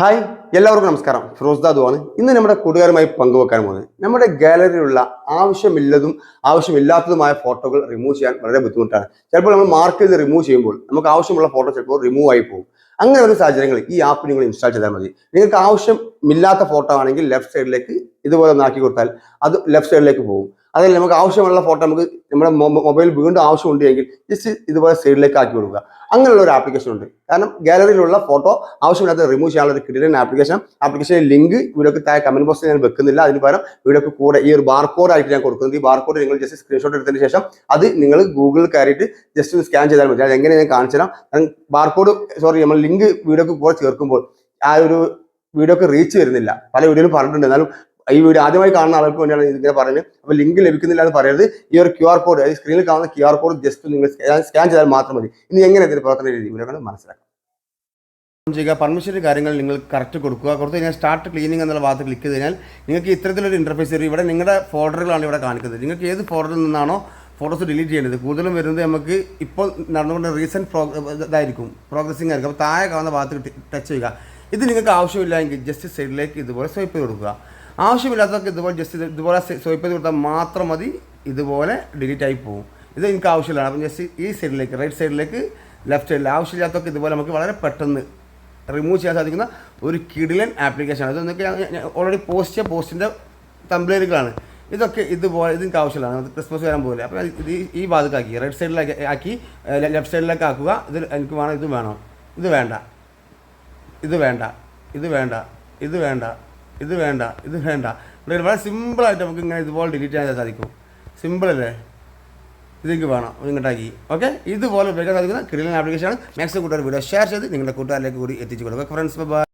Hi എല്ലാവർക്കും നമസ്കാരം. ഫിറോസ് ദുവാണ് ഇന്ന് നമ്മുടെ കൂട്ടുകാരുമായി പങ്കുവെക്കാൻ പോകുന്നത് നമ്മുടെ ഗാലറിയിലുള്ള ആവശ്യമില്ലതും ആവശ്യമില്ലാത്തതുമായ ഫോട്ടോകൾ റിമൂവ് ചെയ്യാൻ വളരെ ബുദ്ധിമുട്ടാണ്. ചിലപ്പോൾ നമ്മൾ മാർക്ക് ചെയ്ത് റിമൂവ് ചെയ്യുമ്പോൾ നമുക്ക് ആവശ്യമുള്ള ഫോട്ടോ ചിലപ്പോൾ റിമൂവ് ആയി പോകും. അങ്ങനെ ഒരു സാഹചര്യങ്ങളിൽ ഈ ആപ്പ് നിങ്ങൾ ഇൻസ്റ്റാൾ ചെയ്താൽ മതി. നിങ്ങൾക്ക് ആവശ്യമില്ലാത്ത ഫോട്ടോ ആണെങ്കിൽ ലെഫ്റ്റ് സൈഡിലേക്ക് ഇതുപോലെ ഒന്ന് ആക്കി കൊടുത്താൽ അത് ലെഫ്റ്റ് സൈഡിലേക്ക് പോകും. അതിൽ നമുക്ക് ആവശ്യമുള്ള ഫോട്ടോ നമുക്ക് നമ്മുടെ മൊബൈൽ വീണ്ടും ആവശ്യമുണ്ട് എങ്കിൽ ജസ്റ്റ് ഇതുപോലെ സൈഡിലേക്ക് ആക്കി കൊടുക്കുക. അങ്ങനെയുള്ള ഒരു ആപ്ലിക്കേഷൻ ഉണ്ട്. കാരണം ഗാലറിയിലുള്ള ഫോട്ടോ ആവശ്യമില്ലാത്ത റിമൂവ് ചെയ്യാനുള്ള ഒരു കിടിലൻ ആപ്ലിക്കേഷൻ ആപ്ലിക്കേഷന്റെ ലിങ്ക് വീഡിയോക്ക് താഴെ കമന്റ് ബോക്സിൽ ഞാൻ വെക്കുന്നില്ല. അതിന് പകരം വീഡിയോക്ക് കൂടെ ഈ ഒരു ബാർകോഡ് ആയിട്ട് ഞാൻ കൊടുക്കുന്നത്. ഈ ബാർകോഡ് നിങ്ങൾ ജസ്റ്റ് സ്ക്രീൻഷോട്ട് എടുത്തതിന് ശേഷം അത് നിങ്ങൾ ഗൂഗിളിൽ കയറിയിട്ട് ജസ്റ്റ് ഒന്ന് സ്കാൻ ചെയ്താൽ മതി. അത് എങ്ങനെ ഞാൻ കാണിച്ചു തരാം. ബാർകോഡ് സോറി നമ്മൾ ലിങ്ക് വീഡിയോക്ക് കൂടെ ചേർക്കുമ്പോൾ ആ ഒരു വീഡിയോക്ക് റീച്ച് വരുന്നില്ല. പല വീഡിയോയിലും പറഞ്ഞിട്ടുണ്ട്. എന്നാലും ഈ വീഡിയോ ആദ്യമായി കാണുന്ന ആൾക്ക് വേണ്ടിയാണ് ഇതിങ്ങനെ പറയുന്നത്. അപ്പോൾ ലിങ്ക് ലഭിക്കുന്നില്ല എന്ന് പറയരുത്. ഈ ഒരു ക്യു ആർ കോഡ് സ്ക്രീനിൽ കാണുന്ന ക്യു ആർ കോഡ് ജസ്റ്റ് നിങ്ങൾ സ്കാൻ ചെയ്താൽ മാത്രം മതി. ഇനി എങ്ങനെ ഇതിന് പ്രവർത്തന രീതി ഇവരൊക്കെ മനസ്സിലാക്കാം. ചെയ്യുക പെർമിഷന്റെ കാര്യങ്ങൾ നിങ്ങൾ കറക്റ്റ് കൊടുക്കുക. കൊടുത്തു കഴിഞ്ഞാൽ സ്റ്റാർട്ട് ക്ലീനിങ് എന്നുള്ള ഭാഗത്ത് ക്ലിക്ക് കഴിഞ്ഞാൽ നിങ്ങൾക്ക് ഇത്തരത്തിലൊരു ഇന്റർഫേസ് വരും ഇവിടെ നിങ്ങളുടെ ഫോൾഡറുകളാണ് ഇവിടെ കാണിക്കുന്നത്. നിങ്ങൾക്ക് ഏത് ഫോൾഡറിൽ നിന്നാണോ ഫോട്ടോസ് ഡിലീറ്റ് ചെയ്യേണ്ടത്. കൂടുതലും വരുന്നത് നമുക്ക് ഇപ്പോൾ നടന്നുകൊണ്ട് റീസെന്റ് പ്രോ ഇതായിരിക്കും. പ്രോഗ്രസിങ് ആയിരിക്കും. അപ്പോൾ താഴെ കാണുന്ന ഭാഗത്ത് ടച്ച് ചെയ്യുക. ഇത് നിങ്ങൾക്ക് ആവശ്യമില്ലെങ്കിൽ ജസ്റ്റ് സൈഡിലേക്ക് ഇതുപോലെ സ്വൈപ്പ് ചെയ്ത് കൊടുക്കുക. ആവശ്യമില്ലാത്തതൊക്കെ ഇതുപോലെ ജസ്റ്റ് ഇത് ഇതുപോലെ സ്വൈപ്പ് ചെയ്ത് കൊടുത്താൽ മാത്രം മതി ഇതുപോലെ ഡിലീറ്റ് ആയി പോകും ഇത് എനിക്ക് ആവശ്യമില്ല. അപ്പം ജസ്റ്റ് ഈ സൈഡിലേക്ക് റൈറ്റ് സൈഡിലേക്ക് ലെഫ്റ്റ് സൈഡിൽ ആവശ്യമില്ലാത്തതൊക്കെ ഇതുപോലെ നമുക്ക് വളരെ പെട്ടെന്ന് റിമൂവ് ചെയ്യാൻ സാധിക്കുന്ന ഒരു കിഡിലൻ ആപ്ലിക്കേഷനാണ് ഇത് നിങ്ങൾക്ക് ഓൾറെഡി പോസ്റ്റ് ചെയ്ത പോസ്റ്റിന്റെ തമ്പ്ലേറുകളാണ് ഇതൊക്കെ ഇതുപോലെ ഇതിന്റെ ആവശ്യമില്ല. ക്രിസ്മസ് വരാൻ പോകില്ല അപ്പോൾ ഇത് ഈ ഭാഗത്താക്കി റൈറ്റ് സൈഡിലേക്ക് ആക്കി ലെഫ്റ്റ് സൈഡിലേക്ക് ആക്കുക. ഇത് എനിക്ക് വേണം ഇത് വേണം. ഇത് വേണ്ട. ഇത് വേണ്ട. ഇത് വേണ്ട. ഇത് വേണ്ട. ഇത് വേണ്ട ഇത് വേണ്ട. ഇവിടെ വളരെ സിമ്പിളായിട്ട് നമുക്ക് ഇങ്ങനെ ഇതുപോലെ ഡിലീറ്റ് ചെയ്യാൻ സാധിക്കും. സിമ്പിൾ അല്ലേ? ഇതെനിക്ക് വേണം ഇങ്ങോട്ടാക്കി. ഓക്കെ ഇതുപോലെ ഉപയോഗിക്കാൻ സാധിക്കുന്ന കിടിലൻ ആപ്ലിക്കേഷനാണ് മാക്സിമം കൂട്ടുകാർ വീഡിയോ ഷെയർ ചെയ്ത് നിങ്ങളുടെ കൂട്ടുകാരിലേക്ക് കൂടി എത്തിച്ചു കൊടുക്കുക. Friends bye